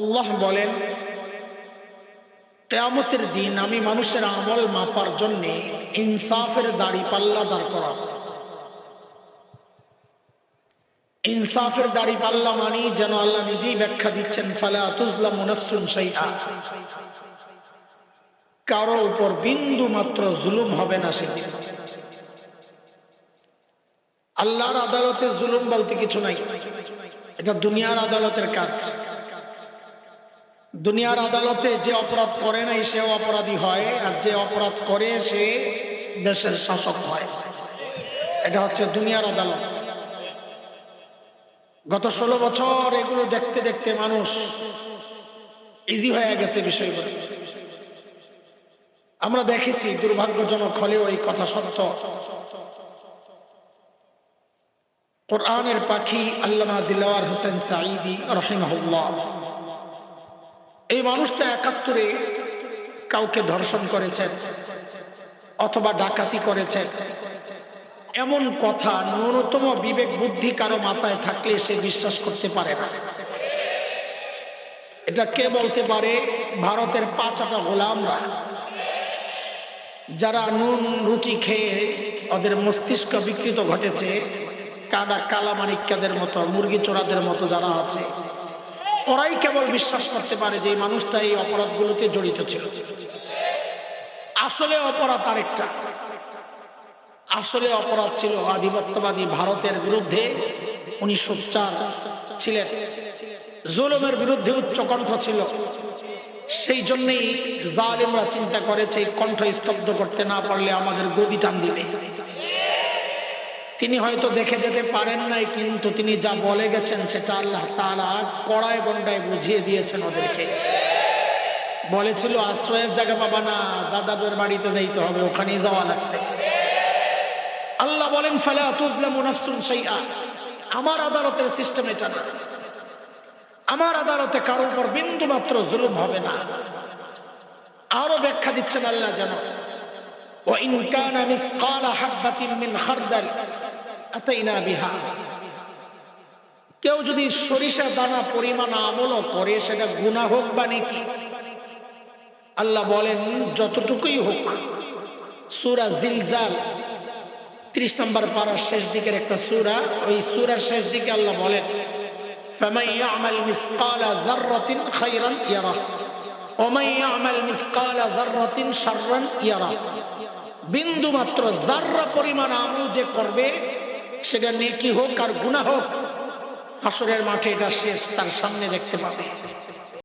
আল্লাহ বলেন, কেয়ামতের দিন আমি মানুষের আমল মাপার জন্যে ইনসাফের দাড়ি পাল্লা দাঁড় করা ইনসাফের দাড়ি পাল্লা মানি যেন আল্লাহ নিজেই ব্যাখ্যা দিচ্ছেন, ফালা তুজলাম মুনাফসুন শাইআ। কারও উপর বিন্দু মাত্র জুলুম হবে না সেদিন। আল্লাহর আদালতে জুলুম বলতে কিছু নাই। এটা দুনিয়ার আদালতের কাজ। দুনিয়ার আদালতে যে অপরাধ করে নাই সে অপরাধী হয়, আর যে অপরাধ করে, সে দেশের শাসক হয়। এটা হচ্ছে দুনিয়ার আদালত। গত ষোলো বছর এগুলো দেখতে দেখতে মানুষ ইজি হয়ে গেছে বিষয়গুলো। আমরা দেখেছি, দুর্ভাগ্যজনক হলেও এই কথা সত্য। কোরআনের পাখি আল্লামা দিলাওয়ার হোসেন সাঈদি, রহিমাহুল্লাহ। এই মানুষটা একাত্তরে কাউকে ধর্ষণ করেছেন অথবা ডাকাতি করেছেন এমন কথা ন্যূনতম বিবেক বুদ্ধি কারও মাথায় থাকলে সে বিশ্বাস করতে পারে না। এটা কে বলতে পারে? ভারতের পাঁচাটা গোলামরা যারা নুন, রুটি খেয়ে ওদের মস্তিষ্ক বিকৃত ঘটেছে, কাদা কালামানিক্যাদের মতো মুরগি চোরাদের মতো যারা আছে। ওরাই কেবল বিশ্বাস করতে পারে যে মানুষটা এই অপরাধগুলোতে জড়িত ছিল। আসলে অপরাধ আরেকটা। আসলে অপরাধ ছিল আধিপত্যবাদী ভারতের বিরুদ্ধে উনি সোচ্চার ছিলেন। জুলুমের বিরুদ্ধে উচ্চ কণ্ঠ ছিল। সেই জন্যই জালিমরা চিন্তা করেছে কণ্ঠ স্তব্ধ করতে না পারলে আমাদের গদি টান দিবে। তিনি হয়তো দেখে যেতে পারেন নাই, কিন্তু তিনি যা বলে গেছেন সেটা আল্লাহ তারা কড়ায় গন্ডায় বুঝিয়ে দিয়েছেন ওদেরকে। বলেছিল, আশ্রয়ের জায়গা পাবা না, দাদাদের বাড়িতে যাইতে হবে, ওখানেই যাওয়া লাগছে। আল্লাহ বলেন, ফালা তুজলামু নাফসুন শাইআ। আমার আদালতের সিস্টেম এটা না। আমার আদালতে কারোর উপর বিন্দু মাত্র জুলুম হবে না। আরও ব্যাখ্যা দিচ্ছেন আল্লাহ যেন। وإن كان مثقال حبة من خردل أتينا بها কেউ যদি সরিষা দানা পরিমাণ আমলও করে সেটা গুণা হোক বা নাকি আল্লাহ বলেন যতটুকুই হোক সুরা জিলজাল ত্রিশ নম্বর পাড়ার শেষ দিকের একটা সুরা ওই সুরার শেষ দিকে আল্লাহ বলেন فمن يعمل مثقال ذرة خيرا يره বিন্দু মাত্র জাররা পরিমাণ আমল যে করবে, সেটা নেকি হোক আর গুণা হোক, আসরের মাঠে এটা শেষ, তার সামনে দেখতে পাবে।